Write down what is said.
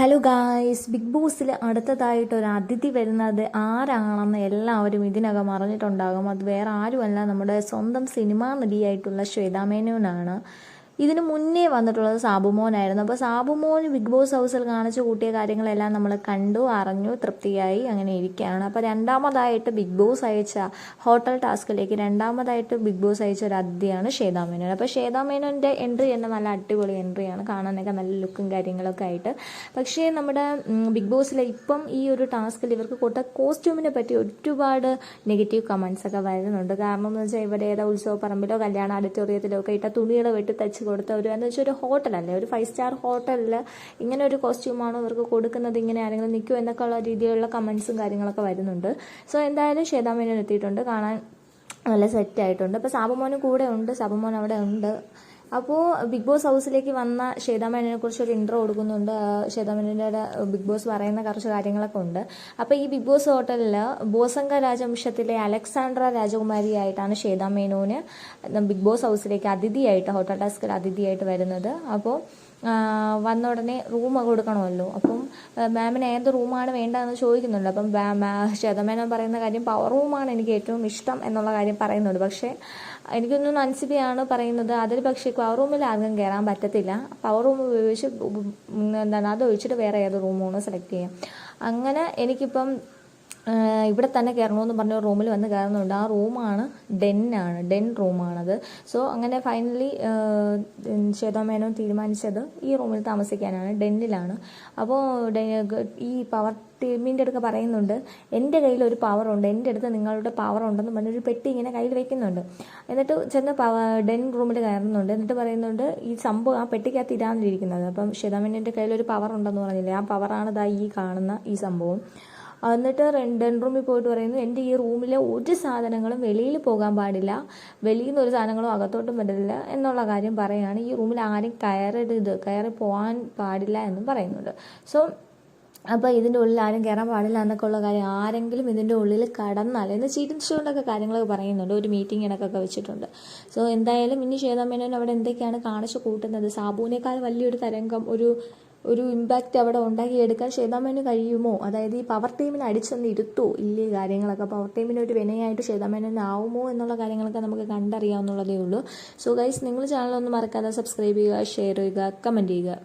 Hello guys big ബോസിൽ അടുത്തതായിട്ട് ഒരു അതിഥി വരുന്നത് ആരാണെന്ന് എല്ലാവരും ഇതിനകം അറിഞ്ഞിട്ടുണ്ടാകും. അത് വേറെ ആരുമല്ല. നമ്മുടെ സ്വന്തം സിനിമാ നടിയായിട്ടുള്ള ശ്വേതാ മേനോനാണ് ഇതിന് മുന്നേ വന്നിട്ടുള്ളത് സാബുമോനായിരുന്നു. അപ്പോൾ സാബുമോൻ ബിഗ് ബോസ് ഹൗസിൽ കാണിച്ചു കൂട്ടിയ കാര്യങ്ങളെല്ലാം നമ്മൾ കണ്ടു അറിഞ്ഞു തൃപ്തിയായി അങ്ങനെ ഇരിക്കുകയാണ്. അപ്പോൾ രണ്ടാമതായിട്ട് ബിഗ് ബോസ് അയച്ച ഹോട്ടൽ ടാസ്കിലേക്ക് രണ്ടാമതായിട്ട് ബിഗ് ബോസ് അയച്ച ഒരു അതിഥിയാണ് ശ്വേതാ മേനോൻ. അപ്പോൾ ശ്വേതാ മേനോന്റെ എൻട്രി തന്നെ നല്ല അടിപൊളി എൻട്രിയാണ്. കാണാനൊക്കെ നല്ല ലുക്കും കാര്യങ്ങളൊക്കെ ആയിട്ട്. പക്ഷേ നമ്മുടെ ബിഗ് ബോസിലെ ഇപ്പം ഈ ഒരു ടാസ്കിൽ ഇവർക്ക് കൊടുത്ത കോസ്റ്റ്യൂമിനെ പറ്റി ഒരുപാട് നെഗറ്റീവ് കമൻസ് ഒക്കെ വരുന്നുണ്ട്. കാരണം എന്ന് വെച്ചാൽ ഇവിടെ ഏതാ ഉത്സവ പറമ്പിലോ കല്യാണ ഓഡിറ്റോറിയത്തിലോ ഒക്കെ ഇട്ട തുണികൾ വെട്ടി തച്ച് കൊടുത്ത ഒരു എന്ന് വെച്ചാൽ ഒരു ഹോട്ടലല്ലേ ഒരു ഫൈവ് സ്റ്റാർ ഹോട്ടലിൽ ഇങ്ങനെ ഒരു കോസ്റ്റ്യൂമാണോ ഇവർക്ക് കൊടുക്കുന്നത് ഇങ്ങനെ ആരെങ്കിലും നിൽക്കും എന്നൊക്കെ ഉള്ള രീതിയിലുള്ള കമൻസും കാര്യങ്ങളൊക്കെ വരുന്നുണ്ട്. സോ എന്തായാലും ശ്വേതാമേനോൻ എത്തിയിട്ടുണ്ട്. കാണാൻ നല്ല സെറ്റ് ആയിട്ടുണ്ട്. അപ്പോൾ സാബുമോനും കൂടെ ഉണ്ട്. സാബുമോൻ അവിടെ ഉണ്ട്. അപ്പോൾ ബിഗ് ബോസ് ഹൗസിലേക്ക് വന്ന ശ്വേതാമേനനെ കുറിച്ച് ഒരു ഇൻട്രോ കൊടുക്കുന്നുണ്ട്. ശ്വേതാമേനയുടെ ബിഗ് ബോസ് പറയുന്ന കുറച്ച് കാര്യങ്ങളൊക്കെ ഉണ്ട്. അപ്പോൾ ഈ ബിഗ് ബോസ് ഹോട്ടലിൽ ബോസംഗ രാജവംശത്തിലെ അലക്സാണ്ട്ര രാജകുമാരിയായിട്ടാണ് ശ്വേതാമേനോന് ബിഗ് ബോസ് ഹൗസിലേക്ക് അതിഥിയായിട്ട് ഹോട്ടൽ ടാസ്കിൽ അതിഥിയായിട്ട് വരുന്നത്. അപ്പോൾ വന്ന ഉടനെ റൂം കൊടുക്കണമല്ലോ. അപ്പം മാമിന് ഏത് റൂമാണ് വേണ്ടതെന്ന് ചോദിക്കുന്നുണ്ട്. അപ്പം ശ്വേതമേനോൻ പറയുന്ന കാര്യം പവർ റൂമാണ് എനിക്ക് ഏറ്റവും ഇഷ്ടം എന്നുള്ള കാര്യം പറയുന്നുണ്ട്. പക്ഷേ എനിക്കൊന്നും അൻസിബിയാണ് പറയുന്നത്. അതിൽ പക്ഷേ പവർ റൂമിൽ ആർക്കും കയറാൻ പറ്റത്തില്ല. പവർ റൂം ഉപയോഗിച്ച് എന്താണ് അത് ഒഴിച്ചിട്ട് വേറെ ഏത് റൂമാണ് സെലക്ട് ചെയ്യാം. അങ്ങനെ എനിക്കിപ്പം ഇവിടെ തന്നെ കയറണമെന്ന് പറഞ്ഞ റൂമിൽ വന്ന് കയറുന്നുണ്ട്. ആ റൂമാണ് ഡെന്നാണ്. ഡെൻ റൂമാണത്. സോ അങ്ങനെ ഫൈനലി ശ്വേതാമേനോൻ തീരുമാനിച്ചത് ഈ റൂമിൽ താമസിക്കാനാണ്. ഡെന്നിലാണ്. അപ്പോൾ ഈ പവർ ടീമിന്റെ അടുക്ക പറയുന്നുണ്ട് എന്റെ കയ്യിൽ ഒരു പവർ ഉണ്ട് എന്റെ അടുത്ത് നിങ്ങളുടെ പവർ ഉണ്ടെന്ന് പറഞ്ഞൊരു പെട്ടി ഇങ്ങനെ കയ്യിൽ വെക്കുന്നുണ്ട്. എന്നിട്ട് ചെന്ന് പവ ഡെൻ റൂമിൽ കയറുന്നുണ്ട്. എന്നിട്ട് പറയുന്നുണ്ട് ഈ സംഭവം ആ പെട്ടിക്കകത്ത് ഇരാന്നിരിക്കുന്നത് അപ്പം ശ്വേതാമേനന്റെ കയ്യിൽ ഒരു പവർ ഉണ്ടെന്ന് പറഞ്ഞില്ലേ? ആ പവറാണ് ദാ ഈ കാണുന്ന ഈ സംഭവം. എന്നിട്ട് ഡെൻ റൂമിൽ പോയിട്ട് പറയുന്നു എന്റെ ഈ റൂമിലെ ഒരു സാധനങ്ങളും വെളിയിൽ പോകാൻ പാടില്ല. വെളിയിൽ നിന്ന് ഒരു സാധനങ്ങളും അകത്തോട്ടും പറ്റില്ല എന്നുള്ള കാര്യം പറയുകയാണ്. ഈ റൂമിൽ ആരും കയറരുത്. കയറി പോകാൻ പാടില്ല എന്നും പറയുന്നുണ്ട്. സോ അപ്പോൾ ഇതിന്റെ ഉള്ളിൽ ആരും കയറാൻ പാടില്ല എന്നൊക്കെ ഉള്ള കാര്യം ആരെങ്കിലും ഇതിന്റെ ഉള്ളിൽ കടന്നാൽ എന്ന് ചീറ്റിച്ചുകൊണ്ടൊക്കെ കാര്യങ്ങളൊക്കെ പറയുന്നുണ്ട്. ഒരു മീറ്റിംഗ് ഇടക്കൊക്കെ വെച്ചിട്ടുണ്ട്. സോ എന്തായാലും ഇനി ശ്വേതാമേനോൻ അവിടെ എന്തൊക്കെയാണ് കാണിച്ചു കൂട്ടുന്നത്? സാബുവിനേക്കാൾ വലിയൊരു തരംഗം ഒരു ഒരു ഇമ്പാക്റ്റ് അവിടെ ഉണ്ടാക്കിയെടുക്കാൻ ശ്വേതാമേന് കഴിയുമോ? അതായത് ഈ പവർ ടീമിനെ അടിച്ചൊന്ന് ഇരുത്തോ? ഇല്ലേ കാര്യങ്ങളൊക്കെ? പവർ ടീമിന് ഒരു വിനയായിട്ട് ശ്വേതാമേനാവുമോ എന്നുള്ള കാര്യങ്ങളൊക്കെ നമുക്ക് കണ്ടറിയാവുന്നുള്ളതേ ഉള്ളൂ. സോ ഗൈസ് നിങ്ങൾ ചാനൽ ഒന്ന് മറക്കാതെ സബ്സ്ക്രൈബ് ചെയ്യുക ഷെയർ ചെയ്യുക കമന്റ് ചെയ്യുക.